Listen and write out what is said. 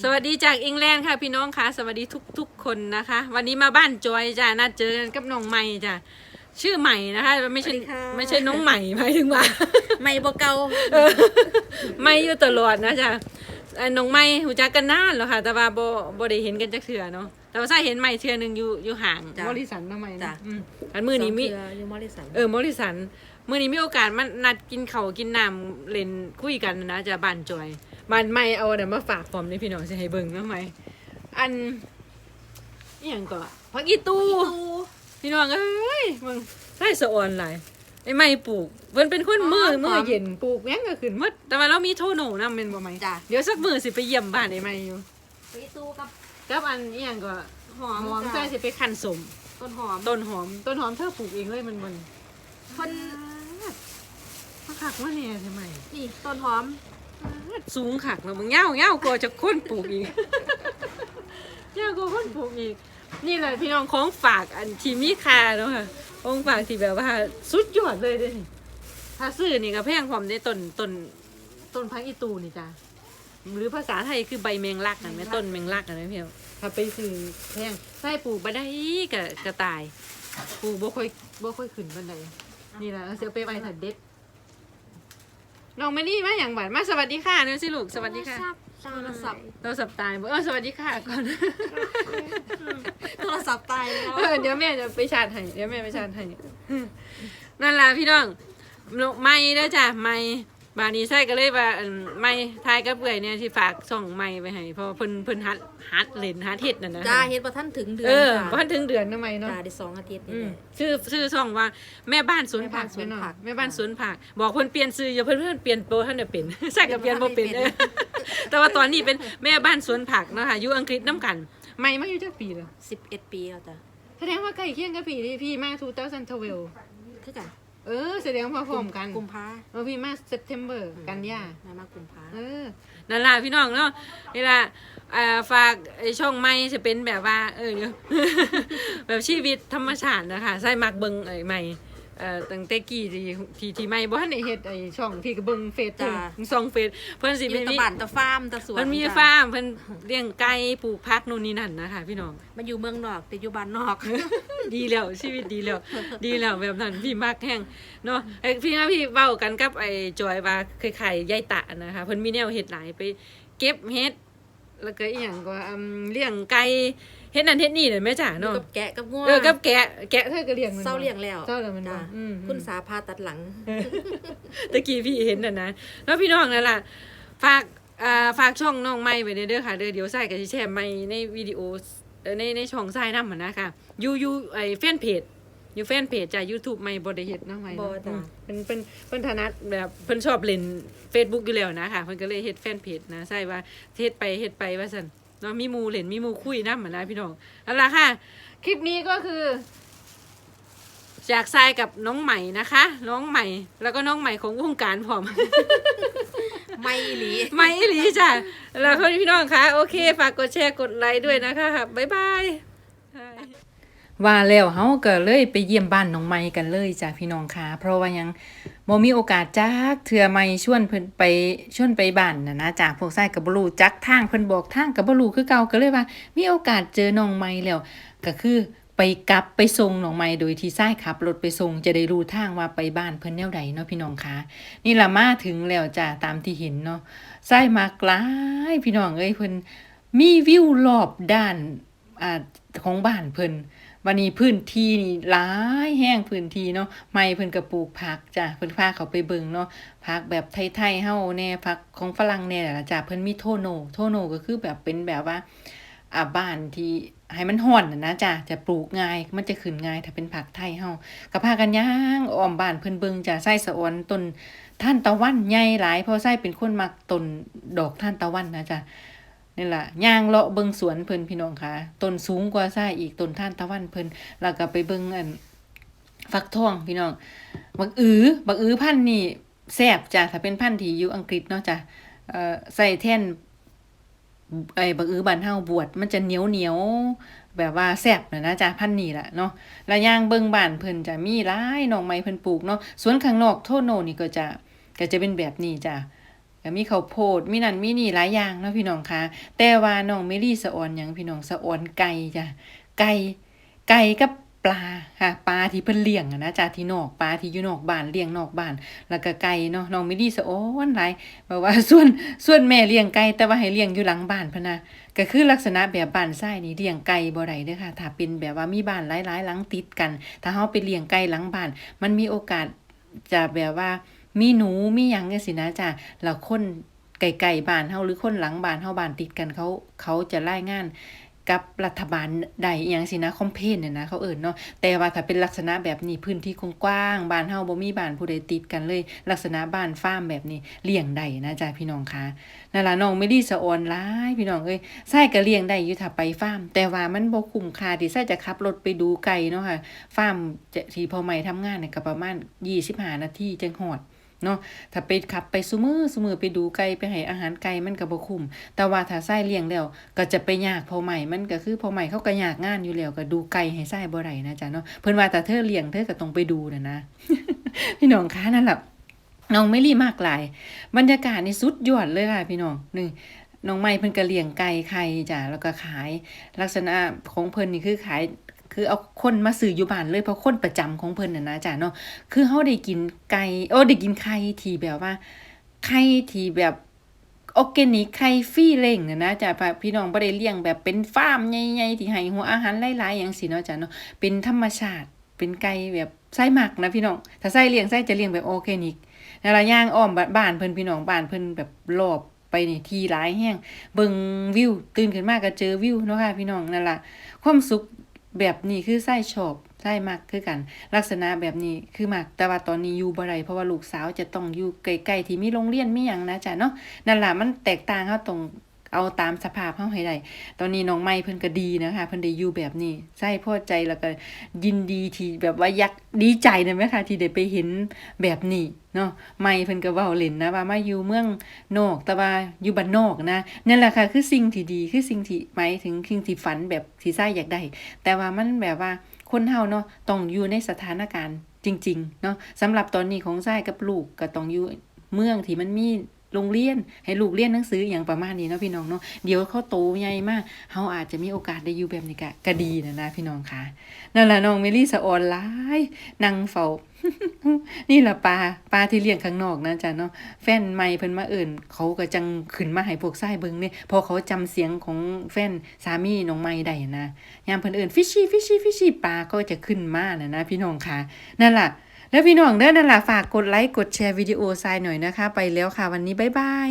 สวัสดีจากอังแลนด์ค่ะพี่น้องค่ะ สวัสดีทุกทุกๆคนนะคะ วันนี้มาบ้านจอยจ้านัดเจอกันกับน้องใหม่จ้ะชื่อใหม่นะคะไม่ใช่สวัสดีค่ะ ไม่ใช่น้องใหม่หมายถึงว่า ไม่บ่เก่าไม่อยู่ตลอดนะจ๊ะเอ่อน้องไม่หูจักกันนานแล้วค่ะ แต่ว่าบ่บ่ได้เห็นกันจักเทื่อเนาะแต่ว่าใช่เห็นไม่เทื่อหนึงอยู่อยู่ห่างมอริสันน้องใหม่จ้ะนะอืมอันมือนี้มีสงเทื่อยู่มอริสัน เออมอริสันมื้อนี้มีโอกาสมานัดกินข้าวกินน้ำเล่นคุยกันนะจะบ้านจอย บ้านไม่เอาเดี๋ยวมาฝากพร้อมในพี่น้องสิให้เบิ่งนะไหมอันอหย่างก็พักอีตูพี่น้องเอ้ยมึงใส่สะออนหลายไอ้ไม่ปลูกเพิ่นเป็นคนมือมือเย็นปลูกแม่งก็ขึ้นหมดแต่ว่าเรามีโทโน่นำเป็นบ่ไหมจ้ะ เดี๋ยวสักมือสิไปเยี่ยมบ้านไอ้ไม่อยู่ไปตู้กับกับอันอหย่างก็หอมหอมจ้ะใส่สิไปคั่นสมต้นหอมต้นหอมต้นหอมเธอปลูกเองเลยมันมันคนมาขักว่าเนี่ยทำไมนี่ต้นหอม สูงขักแล้วมึงเง่าเง่ากลัวจะค้นปลูกอีกเง่ากลัวค้นปลูกอีก นี่แหละพี่น้องของฝากอันที่มีค่าแล้วค่ะของฝากที่แบบว่าสุดยอดเลยเด้อนี่ถ้าซื้อนี่ก็แพงความได้ต้นต้นต้นพักอีตูนี่จ้ะหรือภาษาไทยคือใบแมงลักนะแม่ต้นแมงลักนะพี่น้องถ้าไปซื้อแพงใส่ปลูกบ่ได้กะกระต่าย ปลูกบ่ค่อยบ่ค่อยขึ้นบันไดนี่แหละเอาเสียไปไว้ถัดเด็ด น้องไม่นี่มาอย่างบัดมาสวัสดีค่ะเนี่ยสิลูกสวัสดีค่ะ โทรศัพท์เราสับตายบ่เออสวัสดีค่ะก่อน โทรศัพท์ตายแล้ว เออเดี๋ยวแม่จะไปชาร์จให้เดี๋ยวแม่ไปชาร์จให้นั่นล่ะพี่น้องไม่เด้อจ้ะไม่ บานี้ใส่ก็เลยว่าอั่นไม่ทายกับเปื่อยเนี่ยที่ฝากส่องไม่ไปให้เพราะว่าเพิ่นเพิ่นฮัดฮัดเล่นฮัดเฮ็ดนั่นนะจ้าเฮ็ดบ่ทันถึงเดือนเออจ้ะบ่ทันถึงเดือนทำไมเนาะ จ้าได้สองอาทิตย์นี่อืแหมละ ชื่อชื่อช่องว่าแม่บ้านสวนผักแม่บ้านสวนผัก แม่บ้านสวนผักบอกเพิ่นเปลี่ยนชื่ออย่าเพิ่นเพิ่นเปลี่ยนโปรท่านเดี๋ยวเป็น ใช่กับเปลี่ยนบ่เป็นเปลี่เอยนอแต่ว่าตอนนี้เป็นแม่บ้านสวนผักเนาะค่ะอยู่อังกฤษน้ำกัน ไม่มาอยู่จักปีแล้ว11 ปีแล้วจ้ะแสดงว่าใกล้เคียงกับปีที่พี่มา2012คือกัน เออแสดงว่าพร้อมกันกุมภาเออพี่มา September กันยาแม่มากุมภาเออนั่นล่ะพี่น้องเนาะนี่ล่ะอ่าฝากไอ้ช่องไม่จะเป็นแบบว่า เออเดี๋ยวแบบชีวิตธรรมชาตินะคะใส่มักเบิงไอ้ไม่ เอ่อตั้งแต่กี้ที่ที่ที่ไม่บ่ทันได้เฮ็ดไอ้ช่องพี่ก็เบิ่งเฟซเพิ่นส่องเฟซเพิ่นสิอยู่เป็นตะมีบ้านตะฟาร์มตะสวนเพิ่นมีจ้ะฟาร์มเพิ่นเลี้ยงไก่ปลูกผักนู่นนี่นั่นนะคะพี่น้อง มันอยู่เมืองนอกแต่อยู่บ้านนอก ดีแล้วชีวิตดีแล้ว ดีแล้วแบบนั้นพี่มักแห้งเนาะไอ้พี่นะพี่เว้ากันกับไอ้จอยว่าเคยขายยายตะนะคะเพิ่นมีแนวเฮ็ดหลายไป เก็บเฮ็ด แล้วก็อีหยังก็อืมเลี้ยงไก่เฮ็ดนั่นเฮ็ดนี่เลยแม่จ๋าอยู่เนาะกับแกะกับงัวเออกับแกะแกะเธอก็เลี้ยงมันเศร้าบ่เลี้ยงแล้วเศร้าแล้วมันบ่จ้ะอืม คุณสาพาตัดหลัง ตะกี้พี่เห็นน่ะนะแล้วพี่น้องนั่นล่ะฝากอ่าฝากช่องน้องใหม่ไว้เด้อค่ะเด้อเดี๋ยวใส่ก็สิแชร์ใหม่ในวิดีโอเอ่อในในช่องใส่นำหั่นนะค่ะอยู่อยู่ไอ้แฟนเพจ อยู่แฟนเพจจ้ะ YouTube ใหม่บ่ได้เฮ็ดเนาะใหม่บ่เนาะจ้ะอืมเพิ่นเพิ่นเพิ่นถนัดแบบเพิ่นชอบเล่น Facebook อยู่แล้วนะค่ะเพิ่นก็เลยเฮ็ดแฟนเพจนะใส่ว่าเฮ็ดไปเฮ็ดไปว่าซั่นเนาะมีหมู่เล่นมีหมู่คุยนำหั่นนะพี่น้องเอาล่ะค่ะ คลิปนี้ก็คือ จากทรายกับน้องใหม่นะคะ น้องใหม่ แล้วก็น้องใหม่ของวงการพร้อม ไม่อีหลี ไม่อีหลีจ้ะแล้วก็พี่น้องคะโอเค ฝากกดแชร์กดไลค์ด้วยนะคะบ๊ายบาย ว่าแล้วเฮาก็เลยไปเยี่ยมบ้านน้องไม้กันเลยจ้ะพี่น้องคะเพราะว่ายังบ่มีโอกาสจักเทื่อไม่ชวนเพิ่นไปชวนไปบ้านน่ะนะจ้ะพวกไส้ก็บ่รู้จักทางเพิ่นบอกทางก็บ่รู้คือเก่าก็เลยว่า มีโอกาสเจอน้องไม้แล้ว ก็คือไปกลับไปส่งน้องไม้โดยที่ไส้ขับรถไปส่งจะได้รู้ทางว่าไปบ้านเพิ่นแนวใดเนาะพี่น้องคะนี่ล่ะมาถึงแล้วจ้ะตามที่เห็นเนาะไส้มากลายพี่น้องเอ้ยเพิ่นมีวิวรอบด้านอ่าของบ้านเพิ่น วันนี้พื้นที่นี่หลายแห้งพื้นที่เนาะไม้เพิ่นก็ปลูกผักจ้ะเพิ่นพาเขาไปเบิ่งเนาะผักแบบไทยๆเฮาแน่ผักของฝรั่งแน่ล่ะจ้ะเพิ่นมีโทโนโทโนก็คือแบบเป็นแบบว่าอ่าบ้านที่ให้มันห่อนนะจ้ะจะปลูกง่ายมันจะขึ้นง่ายถ้าเป็นผักไทยเฮาก็พากันย่างอ้อมบ้านเพิ่นเบิ่งจ้ะไส้สะออนต้นท่านตะวันใหญ่หลายเพราะไส้เป็นคนมักต้นดอกท่านตะวันนะจ้ะ นี่แหละย่างเลาะเบิ่งสวนเพิ่นพี่น้องค่ะต้นสูงกว่าไส้อีกต้นท่านตะวันเพิ่นแล้วก็ไปเบิ่งอันฟักทองพี่น้องบักอือบักอือพันธุ์นี่แซ่บจ้ะถ้าเป็นพันธุ์ที่อยู่อังกฤษเนาะจ้ะเอ่อใส่แท่นไอ้บักอือบานเฮาบวชมันจะเหนียวเหนียวแบบว่าแซ่บนะนะจ๊ะพันธุ์นี่แหละเนาะแล้วย่างเบิ่งบ้านเพิ่นจะมีหลายหนองไม้เพิ่นปลูกเนาะสวนข้างนอกโทโนนี่ก็จะก็จะเป็นแบบนี้จ้ะ ก็มีข้าวโพดมีนั่นมีนี่หลายอย่างเนาะพี่น้องคะ แต่ว่าน้องเมลี่สะออนหยังพี่น้องสะออนไก่จ้ะไก่ไก่กับปลาค่ะปลาที่เพิ่นเลี้ยงอะนะจ้ะที่นอกปลาที่อยู่นอกบ้านเลี้ยงนอกบ้าน แล้วก็ไก่เนาะน้องเมลี่สะออนหลายแบบว่าส่วนส่วนแม่เลี้ยงไก่แต่ว่าให้เลี้ยงอยู่หลังบ้านพะนะก็คือลักษณะแบบบ้านทรายนี่เลี้ยงไก่บ่ได้เด้อค่ะ ถ้าเป็นแบบว่ามีบ้านหลายๆหลังติดกัน ถ้าเฮาไปเลี้ยงไก่หลังบ้าน มันมีโอกาสจะแบบว่า มีหนูมีหยังจังซี่นะจ้ะแล้วคนไกลๆบ้านเฮาหรือคนหลังบ้านเฮาบ้านติดกันเขาเขาจะรายงานกับรัฐบาลใดอหยังสินะคอมเพนเนี่ยนะเขาเอิ้นเนาะแต่ว่าถ้าเป็นลักษณะแบบนี้พื้นที่กว้างบ้านเฮาบ่มีบ้านผู้ใดติดกันเลย ลักษณะบ้านฟาร์มแบบนี้เลี้ยงได้นะจ้ะพี่น้องคะนั่นล่ะน้องไม่ดีสะออนหลายพี่น้องเอ้ยไส้ก็เลี้ยงได้อยู่ถ้าไปฟาร์มแต่ว่ามันบ่คุ้มค่าที่ไส้จะขับรถไปดูไก่เนาะค่ะฟาร์มจะที่พอใหม่ทำงานเนี่ยก็ประมาณ25นาทีจังฮอด เนาะถ้าไปขับไปซุมือซุมือไปดูไก่ไปให้อาหารไก่มันก็บ่คุ้มแต่ว่าถ้าไส้เลี้ยงแล้วก็จะไปยากพอใหม่มันก็คือพอใหม่เขาก็ยากงานอยู่แล้วก็ดูไก่ให้ไส้บ่ได้นะจ๊ะเนาะเพิ่นว่าถ้าเธอเลี้ยงเธอก็ต้องไปดูนะนะพี่น้องคะนั่นแหละน้องไม่รีมากหลาย บรรยากาศนี่สุดยอดเลยค่ะพี่น้องนี่น้องไม้เพิ่นก็เลี้ยงไก่ไข่จ้ะแล้วก็ขายลักษณะของเพิ่นนี่คือขาย คือเอาคนมาซื้ออยู่บ้านเลยเพราะคนประจำของเพิ่นน่ะนะจ้ะเนาะคือเฮาได้กินไก่โอ้ได้กินไข่ที่แบบว่าไข่ที่แบบออร์แกนิกไข่ฟรีเล้งน่ะนะจ้ะพี่น้องบ่ได้เลี้ยงแบบเป็นฟาร์มใหญ่ๆที่ให้หัวอาหารหลายๆอย่างสิเนาะจ้ะเนาะเป็นธรรมชาติเป็นไก่แบบไส้หมักนะพี่น้อง ถ้าไส้เลี้ยงไส้จะเลี้ยงแบบออร์แกนิกนั่นล่ะย่างอ้อมบ้านเพิ่นพี่น้องบ้านเพิ่นแบบรอบไปนี่ทีหลายแห้งเบิ่งวิวตื่นขึ้นมาก็เจอวิวเนาะค่ะพี่น้องนั่นล่ะความสุข แบบนี้คือไส้ชอบไส้มักคือกัน ลักษณะแบบนี้คือมักแต่ว่าตอนนี้อยู่บ่ไรเพราะว่าลูกสาวจะต้องอยู่ไกลๆที่มีโรงเรียนมีอย่างนะจ๊ะเนาะนั่นแหละมันแตกต่างเขาตรง เอาตามสภาพเฮาให้ได้ตอนนี้น้องไม้เพิ่นก็ดีนะคะเพิ่นได้อยู่แบบนี้ไส้พอใจแล้วก็ยินดีที่แบบว่ายักดีใจนะแม่ค่ะที่ได้ไปเห็นแบบนี้เนาะไม้เพิ่นก็เว้าเล่นนะว่ามาอยู่เมืองนอกแต่ว่าอยู่บ้านนอกนะนั่นแหละค่ะคือสิ่งที่ดีคือสิ่งที่หมายถึงสิ่งที่ฝันแบบที่ไส้อยากได้ แต่ว่ามันแบบว่าคนเฮาเนาะต้องอยู่ในสถานการณ์จริงๆเนาะสำหรับตอนนี้ของไส้กับลูกก็ต้องอยู่เมืองที่มันมี โรงเรียน ให้ลูกเรียนหนังสืออย่างประมาณนี้เนาะพี่น้องเนาะเดี๋ยวเขาโตใหญ่มากเฮาอาจจะมีโอกาสได้อยู่แบบนี้ก็กดีนะนะพี่น้องค่ะนั่นแหละน้องเมลี่สะออนหลายนั่งเฝ้านี่แหละปลาปลาที่เลี้ยงข้างนอกนะจ๊ะเนาะแฟนใหม่เพิ่นมาเอิ่นเขาก็จังขึ้นมาให้พวกไส้เบิงเนี่ยพอเขาจำเสียงของแฟนสามีน้องใหม่ได้นะยามเพิ่นเอิ่นฟิชชี่ฟิชชี่ฟิชชี่ปลาก็จะขึ้นมาน่ะนะพี่น้องค่ะนั่นแหละ แล้วพี่น้องเด้อนั่นล่ะฝากกดไลค์กดแชร์วิดีโอทรายหน่อยนะคะ ไปแล้วค่ะวันนี้บ๊ายบาย